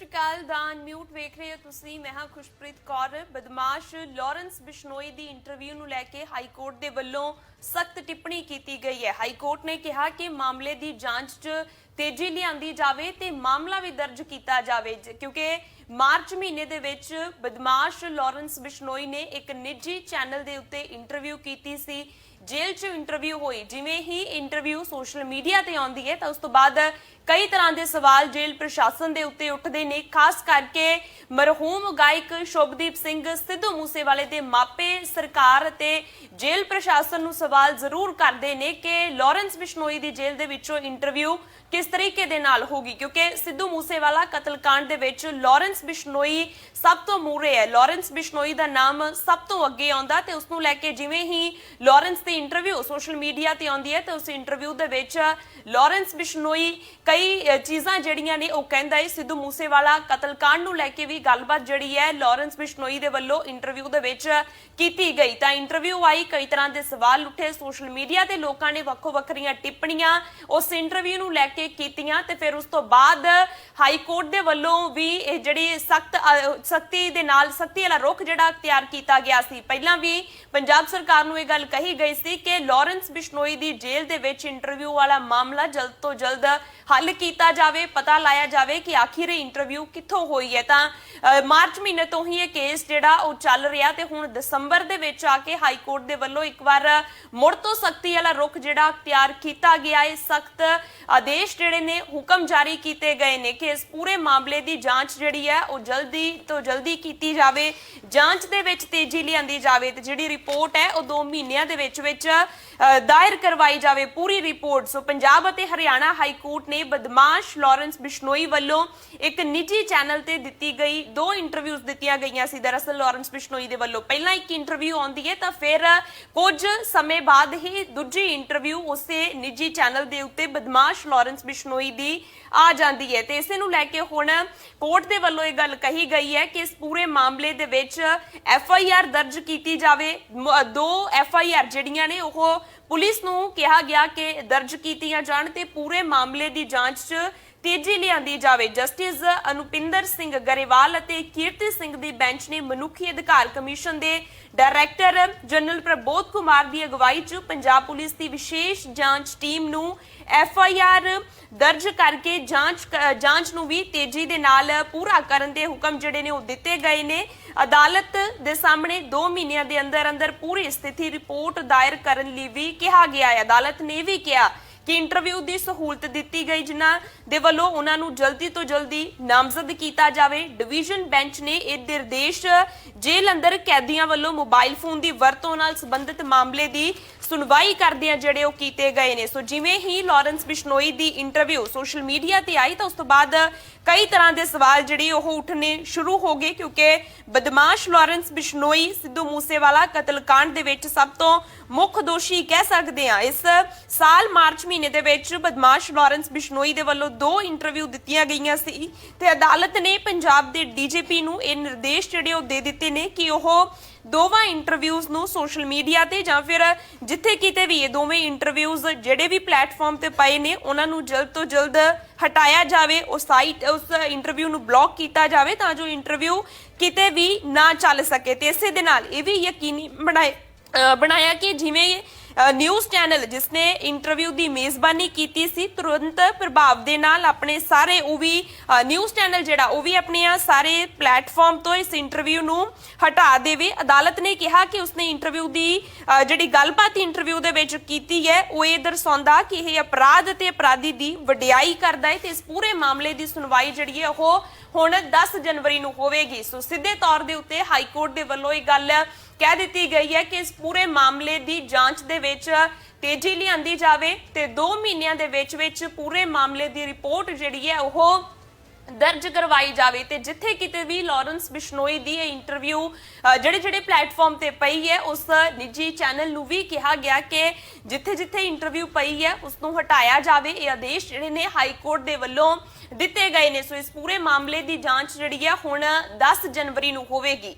ਸ਼੍ਰੀ ਅਕਾਲ ਦਾ unmute ਵੇਖ ਰਹੇ ਹੋ ਤੁਸੀਂ। ਮੈਂ ਹਾਂ ਖੁਸ਼ਪ੍ਰੀਤ ਕੌਰ। ਬਦਮਾਸ਼ ਲਾਰੈਂਸ ਬਿਸ਼ਨੋਈ ਦੀ ਇੰਟਰਵਿਊ ਨੂੰ ਲੈ ਕੇ ਹਾਈ ਕੋਰਟ ਦੇ ਵੱਲੋਂ ਸਖਤ ਟਿੱਪਣੀ ਕੀਤੀ ਗਈ ਹੈ। ਹਾਈ ਕੋਰਟ ਨੇ ਕਿਹਾ ਕਿ ਮਾਮਲੇ ਦੀ ਜਾਂਚ 'ਚ ਤੇਜ਼ੀ ਲਿਆਂਦੀ ਜਾਵੇ ਤੇ ਮਾਮਲਾ ਵੀ ਦਰਜ ਕੀਤਾ ਜਾਵੇ ਕਿਉਂਕਿ ਮਾਰਚ ਮਹੀਨੇ ਦੇ ਵਿੱਚ ਬਦਮਾਸ਼ ਲਾਰੈਂਸ ਬਿਸ਼ਨੋਈ ਨੇ ਇੱਕ ਨਿੱਜੀ ਚੈਨਲ ਦੇ ਉੱਤੇ ਇੰਟਰਵਿਊ ਕੀਤੀ ਸੀ। ਜੇਲ੍ਹ 'ਚ ਇੰਟਰਵਿਊ ਹੋਈ। ਜਿਵੇਂ ਹੀ ਇੰਟਰਵਿਊ ਸੋਸ਼ਲ ਮੀਡੀਆ ਤੇ ਆਉਂਦੀ ਹੈ ਤਾਂ ਉਸ ਤੋਂ ਬਾਅਦ ਕਈ ਤਰ੍ਹਾਂ ਦੇ ਸਵਾਲ ਜੇਲ੍ਹ ਪ੍ਰਸ਼ਾਸਨ ਦੇ ਉੱਤੇ ਉੱਠਦੇ ਨੇ। ਖਾਸ ਕਰਕੇ ਮਰਹੂਮ ਗਾਇਕ ਸ਼ੁਭਦੀਪ ਸਿੰਘ ਸਿੱਧੂ ਮੂਸੇਵਾਲੇ ਦੇ ਮਾਪੇ ਸਰਕਾਰ ਅਤੇ ਜੇਲ੍ਹ ਪ੍ਰਸ਼ਾਸਨ ਨੂੰ ਸਵਾਲ ਜ਼ਰੂਰ ਕਰਦੇ ਨੇ ਕਿ ਲਾਰੈਂਸ ਬਿਸ਼ਨੋਈ ਦੀ ਜੇਲ੍ਹ ਦੇ ਵਿੱਚੋਂ ਇੰਟਰਵਿਊ ਕਿਸ ਤਰੀਕੇ ਦੇ ਨਾਲ ਹੋਗੀ ਕਿਉਂਕਿ ਸਿੱਧੂ ਮੂਸੇਵਾਲਾ ਕਤਲकांड ਦੇ ਵਿੱਚ ਲਾਰੈਂਸ ਬਿਸ਼ਨੋਈ ਸਭ ਤੋਂ ਮੂਰੇ ਹੈ। ਲਾਰੈਂਸ ਬਿਸ਼ਨੋਈ ਦਾ ਨਾਮ ਸਭ ਤੋਂ ਅੱਗੇ ਆਉਂਦਾ ਤੇ ਉਸ ਨੂੰ ਲੈ ਕੇ ਜਿਵੇਂ ਹੀ ਲਾਰੈਂਸ ਦੀ ਇੰਟਰਵਿਊ ਸੋਸ਼ਲ ਮੀਡੀਆ ਤੇ ਆਉਂਦੀ ਹੈ ਤੇ ਉਸ ਇੰਟਰਵਿਊ ਦੇ ਵਿੱਚ ਲਾਰੈਂਸ ਬਿਸ਼ਨੋਈ ਕਈ ਚੀਜ਼ਾਂ ਜਿਹੜੀਆਂ ਨੇ ਉਹ ਕਹਿੰਦਾ ਹੈ। ਸਿੱਧੂ ਮੂਸੇਵਾਲਾ ਕਤਲकांड ਨੂੰ ਲੈ ਕੇ ਵੀ ਗੱਲਬਾਤ ਜਿਹੜੀ ਹੈ ਲਾਰੈਂਸ ਬਿਸ਼ਨੋਈ ਦੇ ਵੱਲੋਂ ਇੰਟਰਵਿਊ ਦੇ ਵਿੱਚ ਕੀਤੀ ਗਈ। ਤਾਂ ਇੰਟਰਵਿਊ ਆਈ, ਕਈ ਤਰ੍ਹਾਂ ਦੇ ਸਵਾਲ ਉੱਠੇ ਸੋਸ਼ਲ ਮੀਡੀਆ ਤੇ। ਲੋਕਾਂ ਨੇ ਵੱਖੋ ਵੱਖਰੀਆਂ ਟਿੱਪਣੀਆਂ ਉਸ ਇੰਟਰਵਿਊ ਨੂੰ ਲੈ ਕੇ ਕੀਤੀਆਂ ਤੇ ਫਿਰ ਉਸ ਤੋਂ ਬਾਅਦ ਹਾਈ ਕੋਰਟ ਦੇ ਵੱਲੋਂ ਵੀ ਇਹ ਜਿਹੜੀ ਸਖਤ ਸਖਤੀ ਦੇ ਨਾਲ, ਸਖਤੀ ਵਾਲਾ ਰੁਖ ਜਿਹੜਾ ਤਿਆਰ ਕੀਤਾ ਗਿਆ ਸੀ। ਪਹਿਲਾਂ ਵੀ ਪੰਜਾਬ ਸਰਕਾਰ ਨੂੰ ਇਹ ਗੱਲ ਕਹੀ ਗਈ ਸੀ ਕਿ ਲਾਰੈਂਸ ਬਿਸ਼ਨੋਈ ਦੀ ਜੇਲ੍ਹ ਦੇ ਵਿੱਚ ਇੰਟਰਵਿਊ ਵਾਲਾ ਮਾਮਲਾ ਜਲਦ ਤੋਂ ਜਲਦ ਹੱਲ ਕੀਤਾ ਜਾਵੇ, ਪਤਾ ਲਾਇਆ ਜਾਵੇ ਕਿ ਆਖਿਰ ਇਹ ਇੰਟਰਵਿਊ ਕਿੱਥੋਂ ਹੋਈ ਹੈ। ਤਾਂ ਮਾਰਚ ਮਹੀਨੇ ਤੋਂ ਹੀ ਇਹ ਕੇਸ ਜਿਹੜਾ ਉਹ ਚੱਲ ਰਿਹਾ ਤੇ ਹੁਣ ਦਸੰਬਰ ਦੇ ਵਿੱਚ ਆ ਕੇ ਹਾਈ ਕੋਰਟ ਦੇ ਵੱਲੋਂ ਇੱਕ ਵਾਰ ਮੁੜ ਤੋਂ ਸਖਤੀ ਵਾਲਾ ਰੁਖ ਜਿਹੜਾ ਅਖਤਿਆਰ ਕੀਤਾ ਗਿਆ ਹੈ। ਸਖਤ ਆਦੇਸ਼ ਜਿਹੜੇ ਨੇ ਹੁਕਮ ਜਾਰੀ ਕੀਤੇ ਗਏ ਨੇ ਕਿ ਇਸ ਪੂਰੇ ਮਾਮਲੇ ਦੀ ਜਾਂਚ ਜਿਹੜੀ ਹੈ ਉਹ ਜਲਦੀ ਤੋਂ ਜਲਦੀ ਕੀਤੀ ਜਾਵੇ। ਜਾਂਚ ਦੇ ਵਿੱਚ ਤੇਜ਼ੀ ਲਿਆਂਦੀ ਜਾਵੇ ਤੇ ਜਿਹੜੀ ਰਿਪੋਰਟ ਹੈ ਉਹ 2 ਮਹੀਨਿਆਂ ਦੇ ਵਿੱਚ ਵਿੱਚ ਦਾਇਰ ਕਰਵਾਈ ਜਾਵੇ ਪੂਰੀ ਰਿਪੋਰਟ। ਸੋ ਪੰਜਾਬ ਅਤੇ ਹਰਿਆਣਾ ਹਾਈ ਕੋਰਟ ਨੇ ਬਦਮਾਸ਼ ਲਾਰੈਂਸ ਬਿਸ਼ਨੋਈ ਵੱਲੋਂ ਇੱਕ ਨਿੱਜੀ ਚੈਨਲ ਤੇ ਦਿੱਤੀ ਗਈ, ਦੋ ਇੰਟਰਵਿਊਜ਼ ਦਿੱਤੀਆਂ ਗਈਆਂ ਸੀ। ਦਰਅਸਲ ਲਾਰੈਂਸ ਬਿਸ਼ਨੋਈ ਦੇ ਵੱਲੋਂ ਪਹਿਲਾਂ ਇੱਕ ਇੰਟਰਵਿਊ ਆਉਂਦੀ ਹੈ, ਤਾਂ ਫਿਰ ਕੁਝ ਸਮੇਂ ਬਾਅਦ ਹੀ ਦੂਜੀ ਇੰਟਰਵਿਊ ਉਸੇ ਨਿੱਜੀ ਚੈਨਲ ਦੇ ਉੱਤੇ ਬਦਮਾਸ਼ ਲਾਰੈਂਸ ਬਿਸ਼ਨੋਈ ਦੀ ਆ ਜਾਂਦੀ ਹੈ। ਤੇ ਇਸੇ ਨੂੰ ਲੈ ਕੇ ਹੁਣ ਕੋਰਟ ਦੇ ਵੱਲੋਂ ਇਹ ਗੱਲ ਕਹੀ ਗਈ ਹੈ ਕਿ ਇਸ ਪੂਰੇ ਮਾਮਲੇ ਦੇ ਵਿੱਚ ਐਫ ਆਈ ਆਰ ਦਰਜ ਕੀਤੀ ਜਾਵੇ। ਦੋ ਐਫ ਆਈ ਆਰ ਜਿਹੜੀਆਂ ਨੇ। ਉਹ ਪੁਲਿਸ ਨੂੰ ਕਿਹਾ ਗਿਆ ਕਿ ਦਰਜ ਕੀਤੀਆਂ ਜਾਣ ਤੇ ਪੂਰੇ ਮਾਮਲੇ ਦੀ ਜਾਂਚ 'ਚ ਤੇਜ਼ੀ ਲਿਆਂਦੀ ਜਾਵੇ। ਜਸਟਿਸ ਅਨੁਪਿੰਦਰ ਸਿੰਘ ਗਰੇਵਾਲ ਅਤੇ ਕੀਰਤੀ ਸਿੰਘ ਦੀ ਬੈਂਚ ਨੇ ਮਨੁੱਖੀ ਅਧਿਕਾਰ ਕਮਿਸ਼ਨ ਦੇ ਡਾਇਰੈਕਟਰ ਜਨਰਲ ਪ੍ਰਬੋਧ ਕੁਮਾਰ ਦੀ ਅਗਵਾਈ 'ਚ ਪੰਜਾਬ ਪੁਲਿਸ ਦੀ ਵਿਸ਼ੇਸ਼ ਜਾਂਚ ਟੀਮ ਨੂੰ ਐਫ ਆਈ ਆਰ ਦਰਜ ਕਰਕੇ ਜਾਂਚ ਜਾਂਚ ਨੂੰ ਵੀ ਤੇਜ਼ੀ ਦੇ ਨਾਲ ਪੂਰਾ ਕਰਨ ਦੇ ਹੁਕਮ ਜਿਹੜੇ ਨੇ ਉਹ ਦਿੱਤੇ ਗਏ ਨੇ। ਅਦਾਲਤ ਦੇ ਸਾਹਮਣੇ 2 ਮਹੀਨਿਆਂ ਦੇ ਅੰਦਰ ਅੰਦਰ ਪੂਰੀ ਸਥਿਤੀ ਰਿਪੋਰਟ ਦਾਇਰ ਕਰਨ ਲਈ ਵੀ ਕਿਹਾ ਗਿਆ ਹੈ। ਅਦਾਲਤ ਨੇ ਵੀ ਕਿਹਾ ਕਿ ਇੰਟਰਵਿਊ ਦੀ ਸਹੂਲਤ ਦਿੱਤੀ ਗਈ, ਜਿਨ੍ਹਾਂ ਦੇ ਵੱਲੋਂ ਉਹਨਾਂ ਨੂੰ ਜਲਦੀ ਤੋਂ ਜਲਦੀ ਨਾਮਜ਼ਦ ਕੀਤਾ ਜਾਵੇ। ਡਿਵੀਜ਼ਨ ਬੈਂਚ ਨੇ ਇਹ ਨਿਰਦੇਸ਼ ਜੇਲ੍ਹ ਅੰਦਰ ਕੈਦੀਆਂ ਵੱਲੋਂ ਮੋਬਾਈਲ ਫੋਨ ਦੀ ਵਰਤੋਂ ਨਾਲ ਸੰਬੰਧਿਤ ਮਾਮਲੇ ਦੀ ਸੁਣਵਾਈ ਕਰਦਿਆਂ ਜਿਹੜੇ ਉਹ ਕੀਤੇ ਗਏ ਨੇ। ਸੋ ਜਿਵੇਂ ਹੀ ਲਾਰੈਂਸ ਬਿਸ਼ਨੋਈ ਦੀ ਇੰਟਰਵਿਊ ਸੋਸ਼ਲ ਮੀਡੀਆ ਤੇ ਆਈ, ਤਾਂ ਉਸ ਤੋਂ ਬਾਅਦ ਕਈ ਤਰ੍ਹਾਂ ਦੇ ਸਵਾਲ ਜਿਹੜੇ ਉਹ ਉੱਠਣੇ ਸ਼ੁਰੂ ਹੋ ਗਏ, ਕਿਉਂਕਿ ਬਦਮਾਸ਼ ਲਾਰੈਂਸ ਬਿਸ਼ਨੋਈ ਸਿੱਧੂ ਮੂਸੇਵਾਲਾ ਕਤਲकांड ਦੇ ਵਿੱਚ ਸਭ ਤੋਂ ਮੁੱਖ ਦੋਸ਼ੀ ਕਹਿ ਸਕਦੇ ਆ। ਇਸ ਸਾਲ ਮਾਰਚ ਮਹੀਨੇ ਦੇ ਵਿੱਚ ਬਦਮਾਸ਼ ਲਾਰੈਂਸ ਬਿਸ਼ਨੋਈ ਦੇ ਵੱਲੋਂ ਦੋ ਇੰਟਰਵਿਊ ਦਿੱਤੀਆਂ ਗਈਆਂ ਸੀ ਤੇ ਅਦਾਲਤ ਨੇ ਪੰਜਾਬ ਦੇ ਡੀਜੀਪੀ ਨੂੰ ਇਹ ਨਿਰਦੇਸ਼ ਜਿਹੜੇ ਉਹ ਦੇ ਦਿੱਤੇ ਨੇ ਕਿ ਉਹ ਦੋਵਾਂ ਇੰਟਰਵਿਊਜ਼ ਨੂੰ ਸੋਸ਼ਲ ਮੀਡੀਆ ਤੇ ਜਾਂ ਫਿਰ ਜਿੱਥੇ ਕਿਤੇ ਵੀ ਇਹ ਦੋਵੇਂ ਇੰਟਰਵਿਊਜ਼ ਜਿਹੜੇ ਵੀ ਪਲੇਟਫਾਰਮ ਤੇ ਪਏ ਨੇ, ਉਹਨਾਂ ਨੂੰ ਜਲਦ ਤੋਂ ਜਲਦ ਹਟਾਇਆ ਜਾਵੇ, ਉਹ ਸਾਈਟ ਉਸ ਇੰਟਰਵਿਊ ਨੂੰ ਬਲੌਕ ਕੀਤਾ ਜਾਵੇ ਤਾਂ ਜੋ ਇੰਟਰਵਿਊ ਕਿਤੇ ਵੀ ਨਾ ਚੱਲ ਸਕੇ। ਤੇ ਇਸੇ ਦੇ ਨਾਲ ਇਹ ਵੀ ਯਕੀਨੀ ਬਣਾਏ ਬਣਾਇਆ ਕਿ ਜਿਵੇਂ ਨਿਊਜ਼ ਚੈਨਲ ਜਿਸਨੇ ਇੰਟਰਵਿਊ ਦੀ ਮੇਜ਼ਬਾਨੀ ਕੀਤੀ ਸੀ, ਤੁਰੰਤ ਪ੍ਰਭਾਵ ਦੇ ਨਾਲ ਆਪਣੇ ਸਾਰੇ ਉਹ ਵੀ ਨਿਊਜ਼ ਚੈਨਲ ਜਿਹੜਾ, ਉਹ ਵੀ ਆਪਣੇ ਸਾਰੇ ਪਲੇਟਫਾਰਮ ਤੋਂ ਇਸ ਇੰਟਰਵਿਊ ਨੂੰ ਹਟਾ ਦੇਵੇ। ਅਦਾਲਤ ਨੇ ਕਿਹਾ ਕਿ ਉਸਨੇ ਇੰਟਰਵਿਊ ਦੀ ਜਿਹੜੀ ਗੱਲਬਾਤ ਇੰਟਰਵਿਊ ਦੇ ਵਿੱਚ ਕੀਤੀ ਹੈ, ਉਹ ਇਹ ਦਰਸਾਉਂਦਾ ਕਿ ਇਹ ਅਪਰਾਧ ਅਤੇ ਅਪਰਾਧੀ ਦੀ ਵਡਿਆਈ ਕਰਦਾ ਹੈ ਤੇ ਇਸ ਪੂਰੇ ਮਾਮਲੇ ਦੀ ਸੁਣਵਾਈ ਜਿਹੜੀ ਹੈ, ਉਹ ਹੁਣ 10 ਜਨਵਰੀ ਨੂੰ ਹੋਵੇਗੀ। ਸੋ ਸਿੱਧੇ ਤੌਰ ਦੇ ਉੱਤੇ ਹਾਈ ਕੋਰਟ ਦੇ ਵੱਲੋਂ ਇਹ ਗੱਲ ਕਹਿ ਦਿੱਤੀ ਗਈ ਹੈ ਕਿ ਇਸ ਪੂਰੇ ਮਾਮਲੇ ਦੀ ਜਾਂਚ ਦੇ ਵਿੱਚ ਤੇਜ਼ੀ ਲਿਆਂਦੀ ਜਾਵੇ ਤੇ 2 ਮਹੀਨਿਆਂ ਦੇ ਵਿੱਚ ਵਿੱਚ ਪੂਰੇ ਮਾਮਲੇ ਦੀ ਰਿਪੋਰਟ ਜਿਹੜੀ ਹੈ ਉਹ ਦਰਜ ਕਰਵਾਈ ਜਾਵੇ ਤੇ ਜਿੱਥੇ ਕਿਤੇ ਵੀ ਲਾਰੈਂਸ ਬਿਸ਼ਨੋਈ ਦੀ ਇਹ ਇੰਟਰਵਿਊ ਜਿਹੜੇ ਜਿਹੜੇ ਪਲੇਟਫਾਰਮ ਤੇ ਪਈ ਹੈ, ਉਸ ਨਿੱਜੀ ਚੈਨਲ ਨੂੰ ਵੀ ਕਿਹਾ ਗਿਆ ਕਿ ਜਿੱਥੇ ਜਿੱਥੇ ਇੰਟਰਵਿਊ ਪਈ ਹੈ, ਉਸ ਨੂੰ ਹਟਾਇਆ ਜਾਵੇ। ਇਹ ਆਦੇਸ਼ ਜਿਹੜੇ ਨੇ ਹਾਈ ਕੋਰਟ ਦੇ ਵੱਲੋਂ ਦਿੱਤੇ ਗਏ ਨੇ। ਸੋ ਇਸ ਪੂਰੇ ਮਾਮਲੇ ਦੀ ਜਾਂਚ ਜਿਹੜੀ ਹੈ ਹੁਣ 10 ਜਨਵਰੀ ਨੂੰ ਹੋਵੇਗੀ।